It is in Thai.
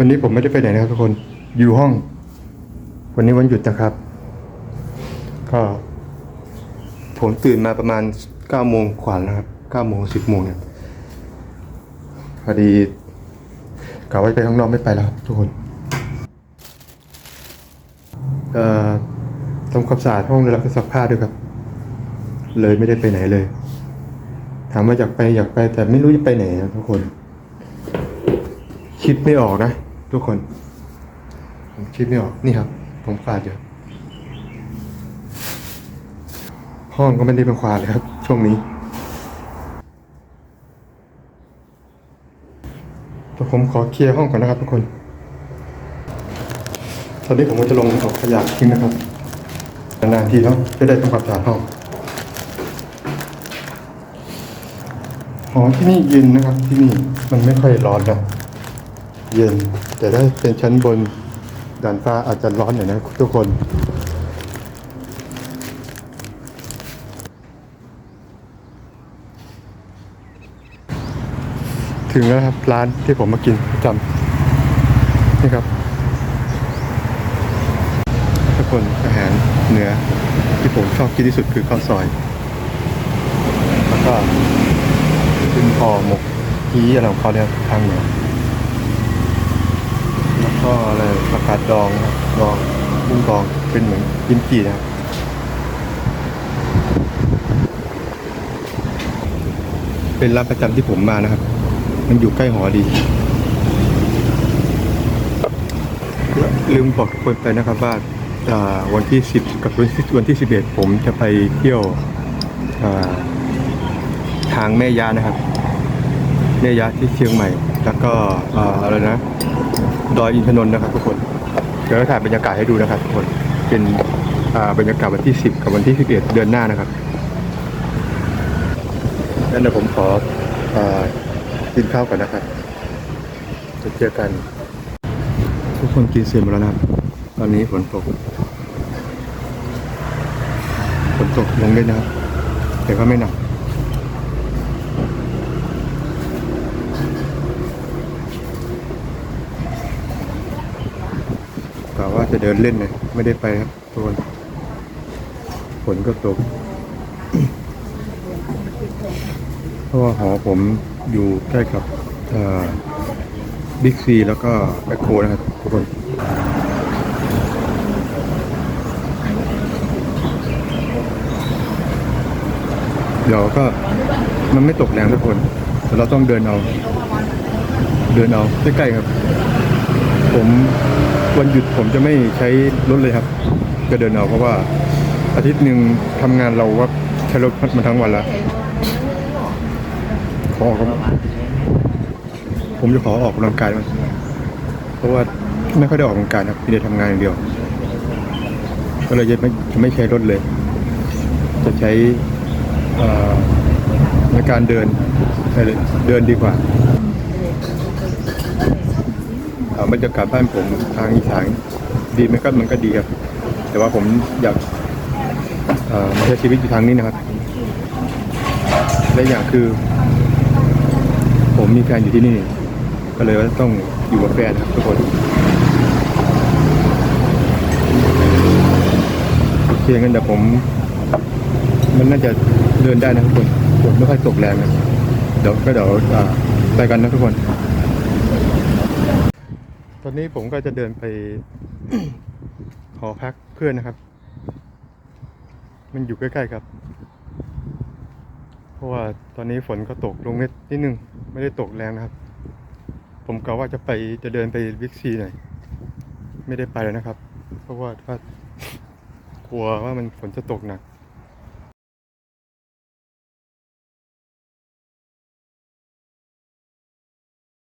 วันนี้ผมไม่ได้ไปไหนนะครับทุกคนอยู่ห้อง วันนี้วันหยุดนะครับ ก็ผมตื่นมาประมาณเก้าโมงขวาแล้วครับเก้าโมงสิบโมงเนี่ยพอดีกะว่าไปข้างนอกไม่ไปแล้วทุกคนเอ่อทำความสะอาดห้องแล้วก็ซักผ้าด้วยครับ เลยไม่ได้ไปไหนเลยถามว่าอยากไปอยากไปแต่ไม่รู้จะไปไหนนะทุกคน คิดไม่ออกนะ ทุกคน ผมคิดไม่ออกนี่ครับ ผมขาดอยู่ห้องก็ไม่ได้เป็นควาดเลยครับ ช่วงนี้ แต่ผมขอเคลียร์ห้องก่อนนะครับทุกคน ตอนนี้ผมก็จะลงเอาขยะทิ้งนะครับ นานๆทีแล้วจะได้ทำความสะอาดห้องหอที่นี่เย็นนะครับที่นี่มันไม่ค่อยร้อนนะ เย็น แต่ถ้าเป็นชั้นบนดานฟ้าอาจจะร้อนหน่อยนะทุกคนถึงแล้วครับร้านที่ผมมากินประจำนี่ครับทุกคนอาหารเหนือที่ผมชอบกินที่สุดคือข้าวซอย แล้วก็เป็นห่อหมกฮีอะไรของเขาเนี่ยทางเหนือ ก็อะไรผักกาดดองนะครับดองบุ้งดองเป็นเหมือนกิมจินะครับเป็นร้านประจำที่ผมมานะครับ มันอยู่ใกล้หอดี ลืมบอกทุกคนไปนะครับว่าวันที่ 10 กับวันที่วันที่11 ผมจะไปเที่ยวทางแม่ยานะครับ แม่ยาที่เชียงใหม่ แล้วก็อะไรนะ ดอยอินทนนท์นะครับทุกคนเดี๋ยวจะถ่ายบรรยากาศให้ดูนะครับทุกคนเป็นอ่าบรรยากาศวันที่ 10 กับวันที่ 11 เดือนหน้านะครับงั้นเดี๋ยวผมขออากินข้าวก่อนนะครับจะเจอกัน ทุกคนกินเสร็จหมดแล้วนะครับ ตอนนี้ฝนตกฝนตกลงเล่นนะครับแต่ก็ไม่หนัก กะว่าจะเดินเล่นเลยไม่ได้ไปครับทุกคนฝนก็ตกเพราะว่าหอผมอยู่ใกล้กับบิ๊กซีแล้วก็แมคโครนะครับทุกคนเดี๋ยวก็มันไม่ตกแรงทุกคนแต่เราต้องเดินเอา เดินเอาใกล้ๆครับ ผม วันหยุดผมจะไม่ใช้รถเลยครับ จะเดินเอาเพราะว่าอาทิตย์หนึ่งทำงานเราว่าใช้รถมาทั้งวันแล้วขอครับผมจะขอออกกำลังกายมันเพราะว่าไม่ค่อยได้ออกกำลังกายนะครับมีแต่ทำงานอย่างเดียว ก็เลยจะไม่จะไม่ใช้รถเลย จะใช้ในการเดินเดินดีกว่า อ่าบรรยากาศบ้านผมทางอีสานดีไหมก็มันก็ดีครับ แต่ว่าผมอยากมาใช้ชีวิตอยู่ทางนี้นะครับ และอย่างคือ ผมมีแฟนอยู่ที่นี่ ก็เลยว่าต้องอยู่กับแฟนครับทุกคนโอเคงั้นเดี๋ยวผม มันน่าจะเดินได้นะทุกคนฝนไม่ค่อยตกแรงนะเดี๋ยวก็เดี๋ยวไปกันนะทุกคน อนนี้ผมก็จะเดินไปหอพักเพื่อนนะครับ มันอยู่ใกล้ๆครับ เพราะว่าตอนนี้ฝนก็ตกลงนิดนิดนึง ไม่ได้ตกแรงนะครับ ผมกะว่าจะไปจะเดินไปวิกซีหน่อย ไม่ได้ไปแล้วนะครับ เพราะว่าถ้ากลัวว่ามันฝนจะตกหนัก